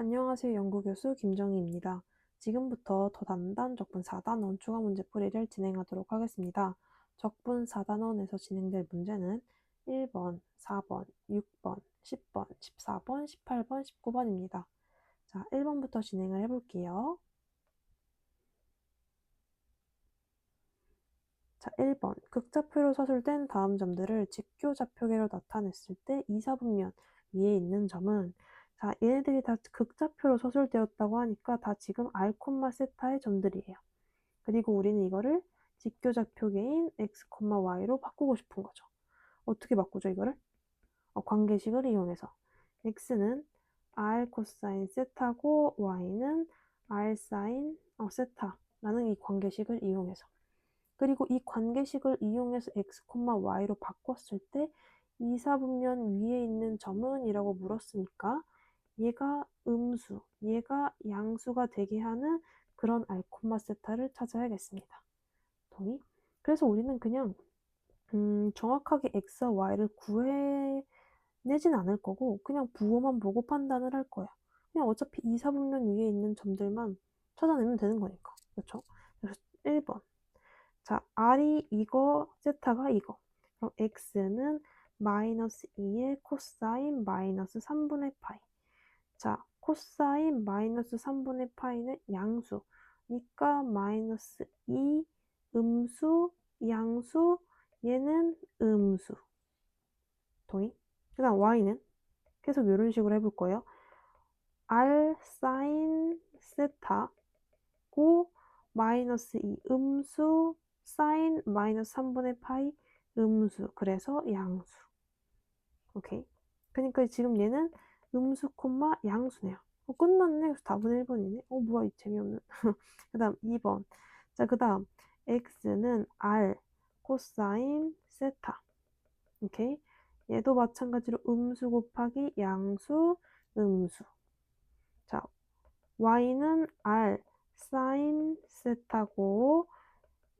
안녕하세요. 연구교수 김정희입니다. 지금부터 더 단단 적분 4단원 추가 문제풀이를 진행하도록 하겠습니다. 적분 4단원에서 진행될 문제는 1번, 4번, 6번, 10번, 14번, 18번, 19번입니다. 자, 1번부터 진행을 해볼게요. 자, 1번. 극좌표로 서술된 다음 점들을 직교좌표계로 나타냈을 때 2, 4분면 위에 있는 점은 자, 얘네들이 다 극좌표로 서술되었다고 하니까 다 지금 R, 세타의 점들이에요. 그리고 우리는 이거를 직교좌표계인 x, y로 바꾸고 싶은 거죠. 어떻게 바꾸죠, 이거를? 어, 관계식을 이용해서. x는 r 코사인 세타고 y는 r 사인 어, 세타라는 이 관계식을 이용해서. 그리고 이 관계식을 이용해서 x, y로 바꿨을 때 2, 4분면 위에 있는 점은 이라고 물었으니까 얘가 음수, 얘가 양수가 되게 하는 그런 알콤마 세타를 찾아야겠습니다. 동의? 그래서 우리는 그냥 음, 정확하게 x와 y를 구해내진 않을 거고 그냥 부호만 보고 판단을 할 거야. 그냥 어차피 2, 4분면 위에 있는 점들만 찾아내면 되는 거니까. 그렇죠? 그래서 1번. 자, r이 이거, 세타가 이거. 그럼 x는 마이너스 2의 코사인 마이너스 3분의 파이. 자, 코사인 마이너스 3분의 파이는 양수. 니까 마이너스 2 음수 양수 얘는 음수. 동의? 그 다음 y는 계속 이런 식으로 해볼 거예요. r 사인 세타 고 마이너스 2 음수 사인 마이너스 3분의 파이 음수 그래서 양수 오케이 그러니까 지금 얘는 음수 콤마 양수네요. 어, 끝났네. 그래서 답은 1번이네. 어, 뭐야, 이 재미없는. 그 다음 2번. 자, 그 다음 x는 r 코사인 세타. 오케이. 얘도 마찬가지로 음수 곱하기 양수, 음수. 자, y는 r 사인 세타고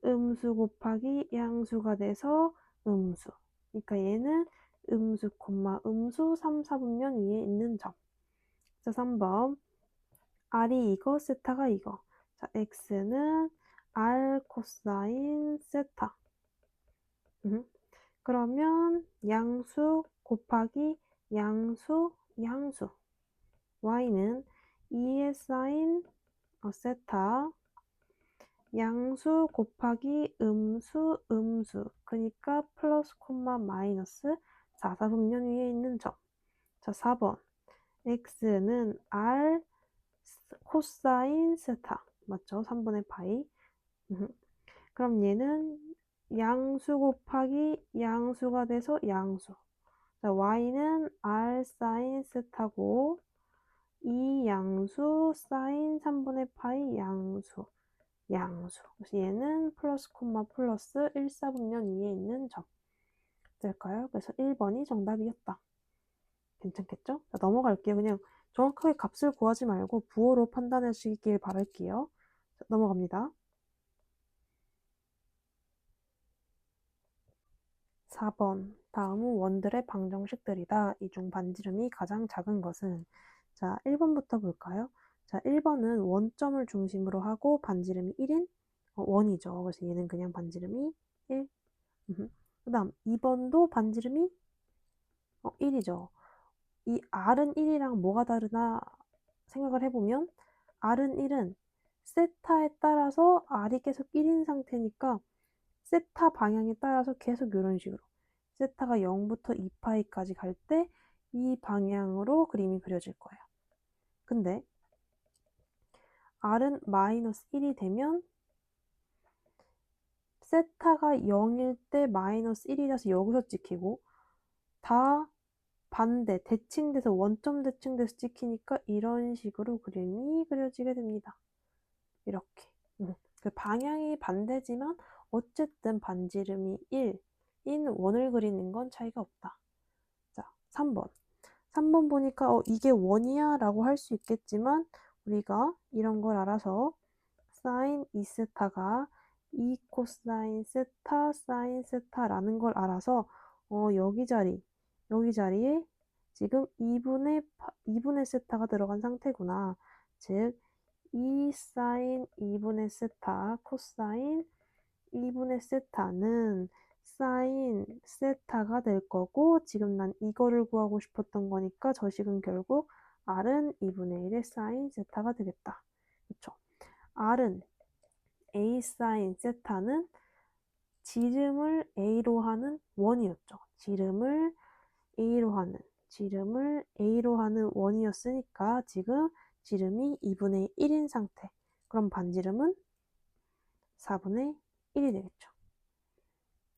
음수 곱하기 양수가 돼서 음수. 그러니까 얘는 음수, 콤마, 음수 3, 4분면 위에 있는 점. 자, 3번. R이 이거, 세타가 이거. 자, X는 R 코사인 세타. 음. 그러면 양수 곱하기 양수, 양수. Y는 2의 사인 어, 세타 양수 곱하기 음수, 음수. 그러니까 플러스 콤마 마이너스 4, 4분면 위에 있는 점. 자, 4번. x는 r 코사인 세타. 맞죠? 3분의 파이. 그럼 얘는 양수 곱하기 양수가 돼서 양수. 자, y는 r 사인 세타고 이 양수 사인 3분의 파이 양수. 양수. 그래서 얘는 플러스 콤마 플러스 1, 4분면 위에 있는 점. 될까요? 그래서 1번이 정답이었다. 괜찮겠죠? 자, 넘어갈게요. 그냥 정확하게 값을 구하지 말고 부호로 판단하시길 바랄게요. 자, 넘어갑니다. 4번. 다음은 원들의 방정식들이다. 이 중 반지름이 가장 작은 것은 자, 1번부터 볼까요? 자, 1번은 원점을 중심으로 하고 반지름이 1인 어, 원이죠. 그래서 얘는 그냥 반지름이 1. 그 다음 2번도 반지름이 어, 1이죠. 이 R은 1이랑 뭐가 다르나 생각을 해보면 R은 1은 세타에 따라서 R이 계속 1인 상태니까 세타 방향에 따라서 계속 이런 식으로 세타가 0부터 2파이까지 갈 때 이 방향으로 그림이 그려질 거예요. 근데 R은 마이너스 1이 되면 세타가 0일 때 마이너스 1이라서 여기서 찍히고 다 반대, 대칭돼서 원점 대칭돼서 찍히니까 이런 식으로 그림이 그려지게 됩니다. 이렇게. 음. 그 방향이 반대지만 어쨌든 반지름이 1인 원을 그리는 건 차이가 없다. 자, 3번. 3번 보니까 어, 이게 원이야 라고 할 수 있겠지만 우리가 이런 걸 알아서 사인 2세타가 2 코사인 세타 사인 세타라는 걸 알아서 어, 여기 자리 여기 자리에 지금 2분의 2분의 세타가 들어간 상태구나. 즉 2 사인 2분의 세타 코사인 2분의 세타는 사인 세타가 될 거고 지금 난 이거를 구하고 싶었던 거니까 저 식은 결국 r은 2분의 1의 사인 세타가 되겠다. 그쵸? r은 a 사인 세타는 지름을 a로 하는 원이었죠. 지름을 a로 하는 지름을 a로 하는 원이었으니까 지금 지름이 2분의 1인 상태. 그럼 반지름은 4분의 1이 되겠죠.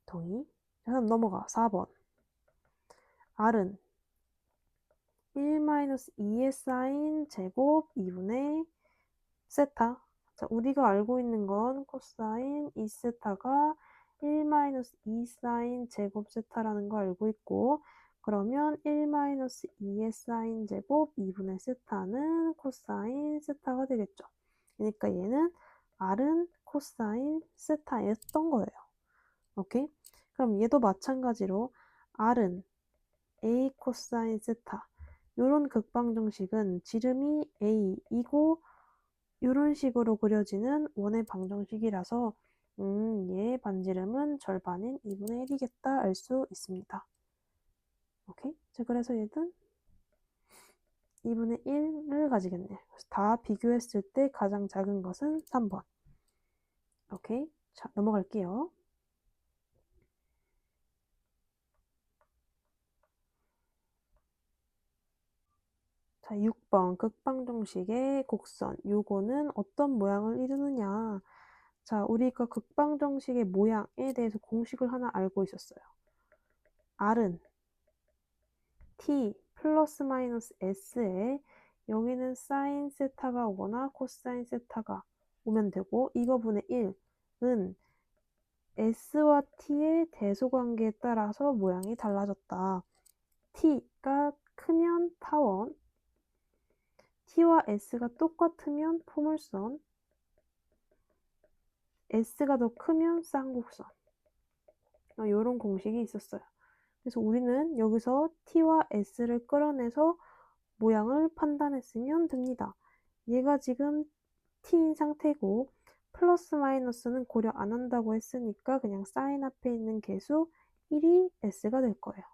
동의. 자, 그럼 넘어가. 4번. r은 1-2의 사인 제곱 2분의 세타. 자, 우리가 알고 있는 건 코사인 2세타가 1-2 사인 제곱 세타라는 거 알고 있고 그러면 1-2의 사인 제곱 2분의 세타는 코사인 세타가 되겠죠. 그러니까 얘는 r은 코사인 세타였던 거예요. 오케이? 그럼 얘도 마찬가지로 r은 a 코사인 세타 이런 극방정식은 지름이 a이고 이런 식으로 그려지는 원의 방정식이라서 음, 얘의 반지름은 절반인 2분의 1이겠다 알 수 있습니다. 오케이? 자, 그래서 얘는 2분의 1을 가지겠네요. 다 비교했을 때 가장 작은 것은 3번. 오케이? 자, 넘어갈게요. 자, 6번 극방정식의 곡선. 요거는 어떤 모양을 이루느냐. 자, 우리가 극방정식의 모양에 대해서 공식을 하나 알고 있었어요. R은 T 플러스 마이너스 S에 여기는 사인 세타가 오거나 코사인 세타가 오면 되고 이거분의 1은 S와 T의 대소관계에 따라서 모양이 달라졌다. T가 크면 타원, T와 S가 똑같으면 포물선, S가 더 크면 쌍곡선. 이런 어, 공식이 있었어요. 그래서 우리는 여기서 T와 S를 끌어내서 모양을 판단했으면 됩니다. 얘가 지금 T인 상태고 플러스 마이너스는 고려 안 한다고 했으니까 그냥 사인 앞에 있는 개수 1이 S가 될 거예요.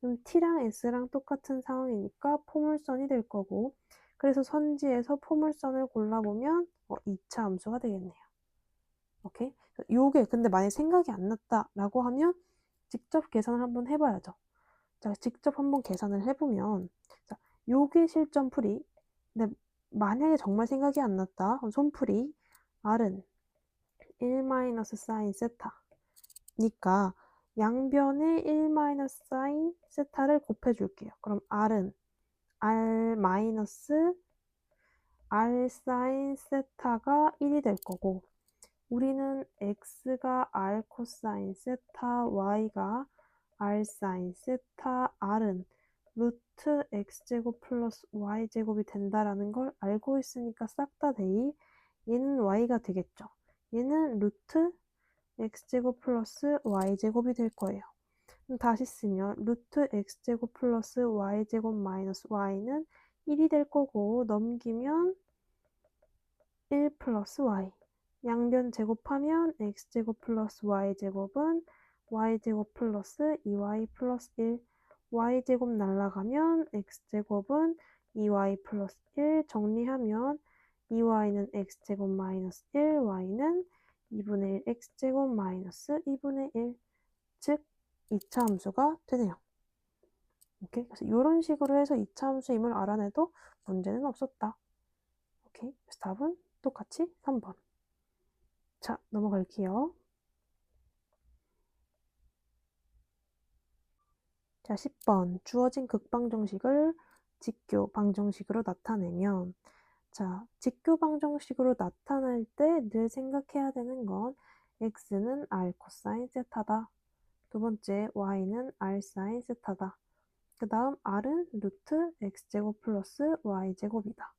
그럼 T랑 S랑 똑같은 상황이니까 포물선이 될 거고 그래서 선지에서 포물선을 골라보면 어, 2차 함수가 되겠네요. 오케이? 요게 근데 만약 생각이 안 났다라고 하면 직접 계산을 한번 해봐야죠. 자, 직접 한번 계산을 해보면 자, 요게 실전 풀이 근데 만약에 정말 생각이 안 났다 손풀이 R은 1 사인 세타 니까 양변에 1 사인 세타를 곱해줄게요. 그럼 R은 R 마이너스 R 사인 세타가 1이 될 거고 우리는 x가 r 코사인 세타 y가 r 사인 세타 r은 루트 x제곱 플러스 y제곱이 된다라는 걸 알고 있으니까 싹 다 대이 얘는 y가 되겠죠. 얘는 루트 x제곱 플러스 y제곱이 될 거예요. 다시 쓰면 루트 x제곱 플러스 y제곱 마이너스 y는 1이 될 거고 넘기면 1 플러스 y. 양변 제곱하면 x제곱 플러스 y제곱은 y제곱 플러스 2y 플러스 1 y제곱 날라가면 x제곱은 2y 플러스 1 정리하면 2y는 x제곱 마이너스 1 y는 2분의 1 x제곱 마이너스 2분의 1즉 2차 함수가 되네요. 오케이? 그래서 이런 식으로 해서 2차 함수임을 알아내도 문제는 없었다. 오케이? 그래서 답은 똑같이 3번. 자, 넘어갈게요. 자, 10번. 주어진 극방정식을 직교 방정식으로 나타내면 자, 직교 방정식으로 나타낼 때 늘 생각해야 되는 건 x는 r 코사인 세타다. 두 번째, y는 r 사인 세타다. 그 다음 r은 루트 x제곱 플러스 y제곱이다.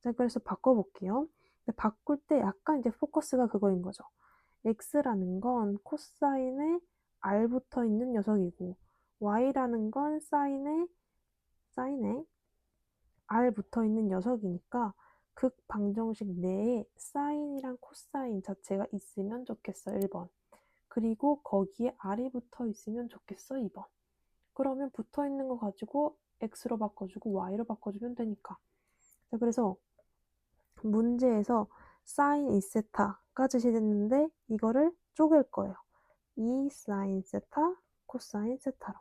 자, 그래서 바꿔볼게요. 바꿀 때 약간 이제 포커스가 그거인 거죠. x라는 건 코사인에 r 붙어 있는 녀석이고 y라는 건 사인에 사인에 r 붙어 있는 녀석이니까 극 방정식 내에 사인이랑 코사인 자체가 있으면 좋겠어 1번 그리고 거기에 r이 붙어 있으면 좋겠어 2번. 그러면 붙어 있는 거 가지고 x로 바꿔주고 y로 바꿔주면 되니까. 자 그래서 문제에서 사인 2세타가 제시됐는데 이거를 쪼갤 거예요. 2 사인 세타 코사인 세타로.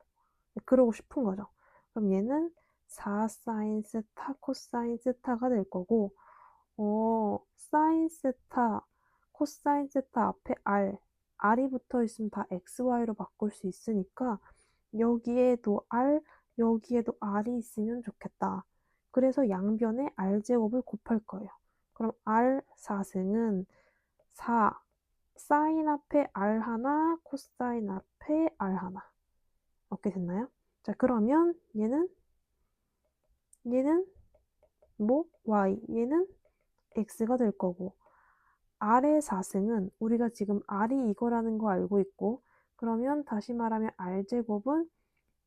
그러고 싶은 거죠. 그럼 얘는 4 사인 세타 코사인 세타가 될 거고 어, 사인 세타 코사인 세타 앞에 r r이 붙어 있으면 다 xy로 바꿀 수 있으니까 여기에도 r 여기에도 r이 있으면 좋겠다. 그래서 양변에 r제곱을 곱할 거예요. 그럼 r 4승은 4 사인 앞에 r 하나 코사인 앞에 r 하나 어떻게 됐나요? 자 그러면 얘는 얘는 뭐 y 얘는 x가 될 거고 r의 4승은 우리가 지금 r이 이거라는 거 알고 있고 그러면 다시 말하면 r제곱은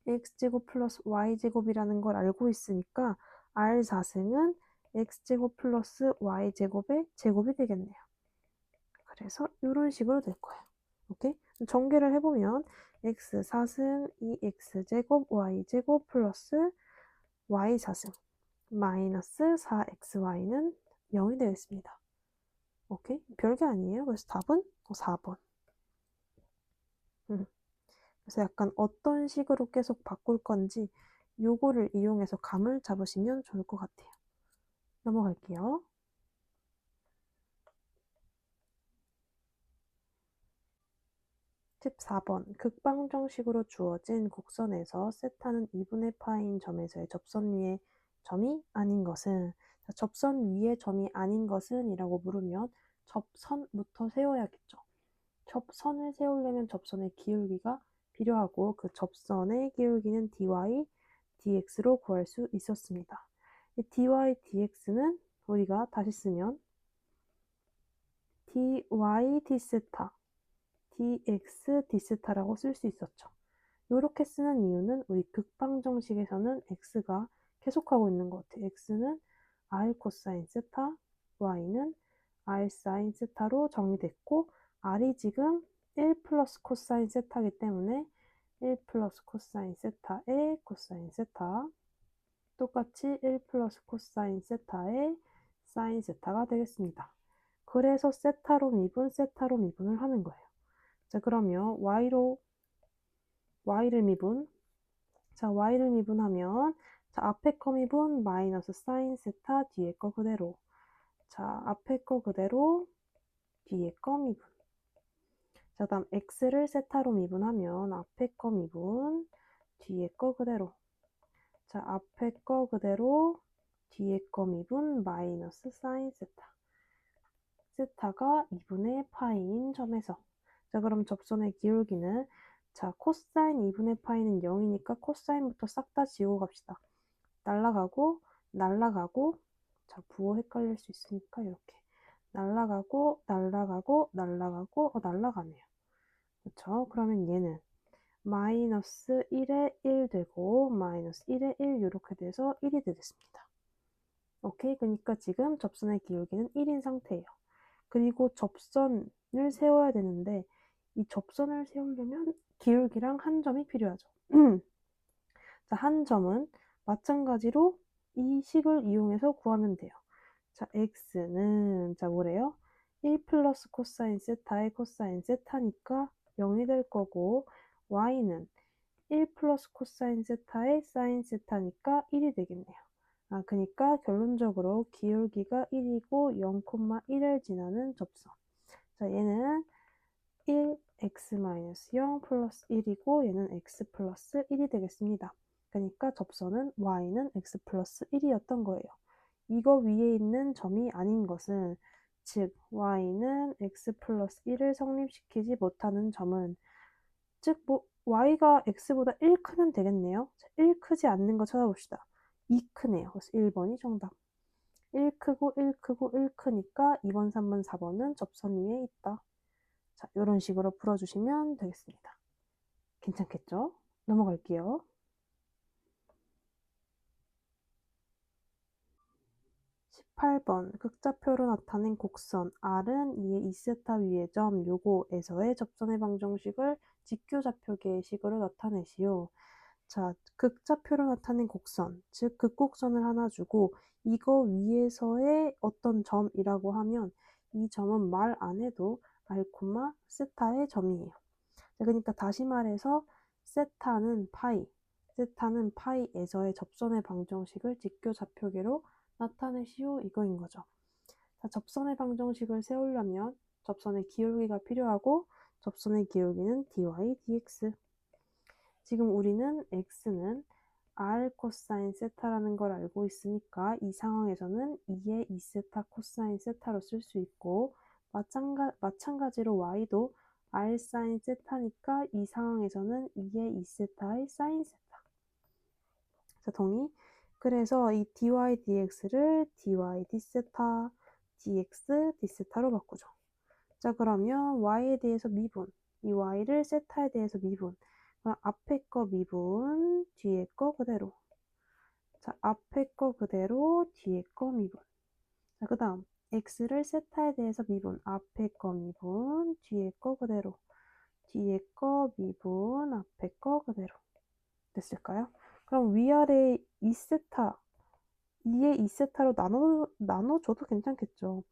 x제곱 플러스 y제곱이라는 걸 알고 있으니까 r 4승은 x제곱 플러스 y제곱의 제곱이 되겠네요. 그래서 이런 식으로 될 거예요. 오케이? 전개를 해보면 x 4승 2x제곱 y제곱 플러스 y 4승 마이너스 4xy는 0이 되겠습니다. 오케이? 별게 아니에요. 그래서 답은 4번. 음. 그래서 약간 어떤 식으로 계속 바꿀 건지 요거를 이용해서 감을 잡으시면 좋을 것 같아요. 넘어갈게요. (14번) 극방정식으로 주어진 곡선에서 세타는 2분의 파인 점에서의 접선 위의 점이 아닌 것은 접선 위의 점이 아닌 것은 이라고 물으면 접선부터 세워야겠죠. 접선을 세우려면 접선의 기울기가 필요하고 그 접선의 기울기는 dy, dx로 구할 수 있었습니다. 이 dy, dx는 우리가 다시 쓰면 dy, d세타, dx, d세타라고 쓸 수 있었죠. 이렇게 쓰는 이유는 우리 극방 정식에서는 x가 계속하고 있는 것 같아요. x는 r 코사인 세타, y는 r 사인 세타로 정리됐고 r이 지금 1 플러스 코사인 세타이기 때문에 1 플러스 코사인 세타의 코사인 세타 똑같이 1 플러스 코사인 세타의 사인 세타가 되겠습니다. 그래서 세타로 미분, 세타로 미분을 하는 거예요. 자, 그러면 y로 y를 미분 자, y를 미분하면 자, 앞에 거 미분 마이너스 사인 세타 뒤에 거 그대로 자, 앞에 거 그대로 뒤에 거 미분 자, 다음 x를 세타로 미분하면 앞에 거 미분, 뒤에 거 그대로. 자, 앞에 거 그대로, 뒤에 거 미분, 마이너스 사인 세타. 세타가 2분의 파이인 점에서. 자, 그럼 접선의 기울기는 자, 코사인 2분의 파이는 0이니까 코사인부터 싹 다 지우고 갑시다. 날라가고, 날라가고, 자, 부호 헷갈릴 수 있으니까 이렇게. 날라가고 날라가고 날라가고 어 날라가네요. 그렇죠? 그러면 얘는 마이너스 1에 1 되고 마이너스 1에 1 이렇게 돼서 1이 되겠습니다. 오케이? 그러니까 지금 접선의 기울기는 1인 상태예요. 그리고 접선을 세워야 되는데 이 접선을 세우려면 기울기랑 한 점이 필요하죠. 자, 한 점은 마찬가지로 이 식을 이용해서 구하면 돼요. 자, x는 자 뭐래요? 1 플러스 코사인 세타의 코사인 세타니까 0이 될 거고 y는 1 플러스 코사인 세타의 사인 세타니까 1이 되겠네요. 아, 그러니까 결론적으로 기울기가 1이고 0,1을 지나는 접선. 자, 얘는 1x-0 플러스 1이고 얘는 x 플러스 1이 되겠습니다. 그러니까 접선은 y는 x 플러스 1이었던 거예요. 이거 위에 있는 점이 아닌 것은 즉 y는 x 플러스 1을 성립시키지 못하는 점은 즉 뭐 y가 x보다 1 크면 되겠네요. 1 크지 않는 거 찾아봅시다. 2 크네요. 그래서 1번이 정답. 1 크고 1 크고 1 크니까 2번, 3번, 4번은 접선 위에 있다. 자, 이런 식으로 풀어주시면 되겠습니다. 괜찮겠죠? 넘어갈게요. 8번 극좌표로 나타낸 곡선 R은 이에 2세타 위의 점 요거에서의 접선의 방정식을 직교좌표계의 식으로 나타내시오. 자, 극좌표로 나타낸 곡선, 즉 극곡선을 하나 주고 이거 위에서의 어떤 점이라고 하면 이 점은 말 안 해도 R, 세타의 점이에요. 자, 그러니까 다시 말해서 세타는 파이, 세타는 파이에서의 접선의 방정식을 직교좌표계로 나타내시오 이거인 거죠. 자, 접선의 방정식을 세우려면 접선의 기울기가 필요하고 접선의 기울기는 dy dx. 지금 우리는 x는 r 코사인 세타라는 걸 알고 있으니까 이 상황에서는 2의 2세타 코사인 세타로 쓸 수 있고 마찬가, 마찬가지로 y도 r 사인 세타니까 이 상황에서는 2의 2세타의 사인 세타. 자, 동의? 그래서 이 dy dx를 dy d세타 dx d세타로 바꾸죠. 자 그러면 y에 대해서 미분 이 y를 세타에 대해서 미분 그럼 앞에 거 미분 뒤에 거 그대로 자 앞에 거 그대로 뒤에 거 미분 자 그 다음 x를 세타에 대해서 미분 앞에 거 미분 뒤에 거 그대로 뒤에 거 미분 앞에 거 그대로 됐을까요? 그럼 위아래 2세타 2의 2세타로 나눠, 나눠줘도 괜찮겠죠.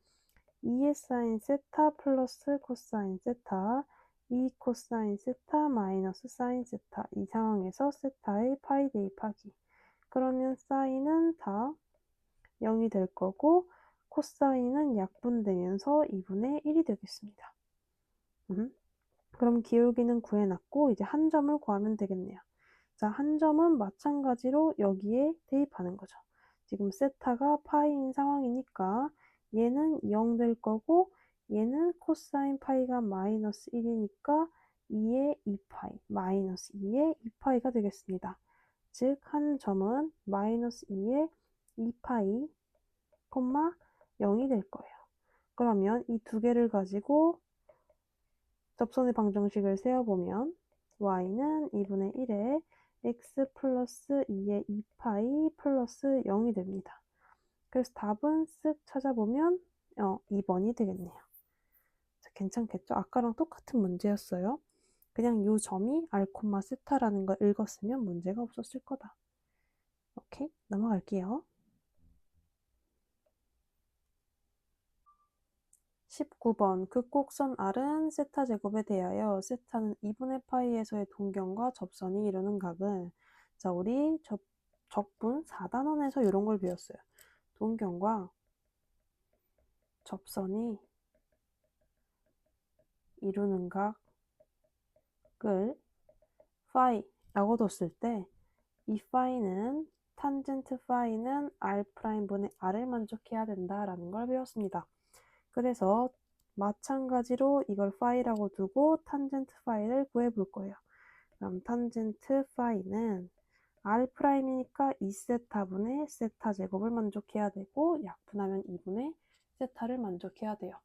2의 사인 세타 플러스 코사인 세타 2 코사인 세타 마이너스 사인 세타 이 상황에서 세타의 파이 대입하기 그러면 사인은 다 0이 될 거고 코사인은 약분되면서 2분의 1이 되겠습니다. 음. 그럼 기울기는 구해놨고 이제 한 점을 구하면 되겠네요. 자, 한 점은 마찬가지로 여기에 대입하는 거죠. 지금 세타가 파이인 상황이니까 얘는 0 될 거고 얘는 코사인 파이가 마이너스 1이니까 2의 2파이, 마이너스 2의 2파이가 되겠습니다. 즉, 한 점은 마이너스 2의 2파이, 콤마 0이 될 거예요. 그러면 이 두 개를 가지고 접선의 방정식을 세어보면 y는 2분의 1에 x 플러스 2의 2파이 플러스 0이 됩니다. 그래서 답은 쓱 찾아보면 어, 2번이 되겠네요. 자, 괜찮겠죠? 아까랑 똑같은 문제였어요. 그냥 이 점이 알콤마 세타라는 걸 읽었으면 문제가 없었을 거다. 오케이? 넘어갈게요. 19번 극곡선 R은 세타 제곱에 대하여 세타는 2분의 파이에서의 동경과 접선이 이루는 각은 자 우리 접, 적분 4단원에서 이런 걸 배웠어요. 동경과 접선이 이루는 각을 파이라고 뒀을 때 이 파이는 탄젠트 파이는 R'분의 R을 만족해야 된다라는 걸 배웠습니다. 그래서 마찬가지로 이걸 파이라고 두고 탄젠트 파이를 구해 볼 거예요. 그럼 탄젠트 파이는 R'이니까 2세타분의 세타 제곱을 만족해야 되고 약분하면 2분의 세타를 만족해야 돼요.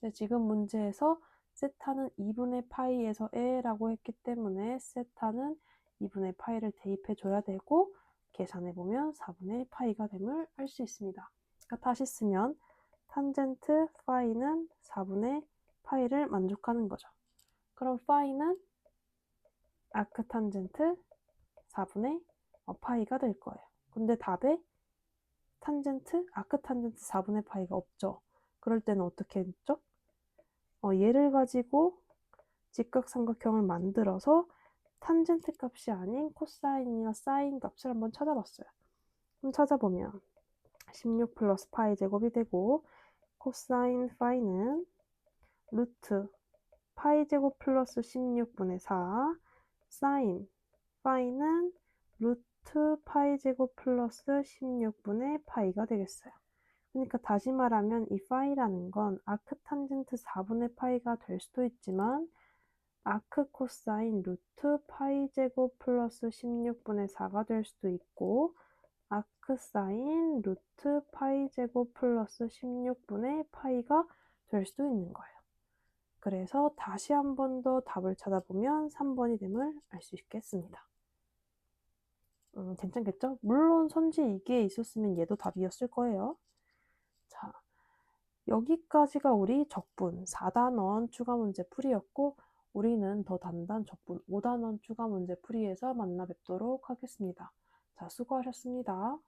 근데 지금 문제에서 세타는 2분의 파이에서 에라고 했기 때문에 세타는 2분의 파이를 대입해 줘야 되고 계산해 보면 4분의 파이가 됨을 알 수 있습니다. 그러니까 다시 쓰면 탄젠트 파이는 4분의 파이를 만족하는 거죠. 그럼 파이는 아크 탄젠트 4분의 어, 파이가 될 거예요. 근데 답에 탄젠트, 아크 탄젠트 4분의 파이가 없죠. 그럴 때는 어떻게 했죠? 어, 얘를 가지고 직각삼각형을 만들어서 탄젠트 값이 아닌 코사인이나 사인 값을 한번 찾아봤어요. 그럼 찾아보면 16 플러스 파이 제곱이 되고 코사인 파이는 루트 파이 제곱 플러스 16분의 4 사인 파이는 루트 파이 제곱 플러스 16분의 파이가 되겠어요. 그러니까 다시 말하면 이 파이라는 건 아크 탄젠트 4분의 파이가 될 수도 있지만 아크 코사인 루트 파이 제곱 플러스 16분의 4가 될 수도 있고 아크 사인 루트 파이 제곱 플러스 16분의 파이가 될 수도 있는 거예요. 그래서 다시 한 번 더 답을 찾아보면 3번이 됨을 알 수 있겠습니다. 음, 괜찮겠죠? 물론 선지 이게 있었으면 얘도 답이었을 거예요. 여기까지가 우리 적분 4단원 추가 문제 풀이였고 우리는 더 단단 적분 5단원 추가 문제 풀이에서 만나 뵙도록 하겠습니다. 자, 수고하셨습니다.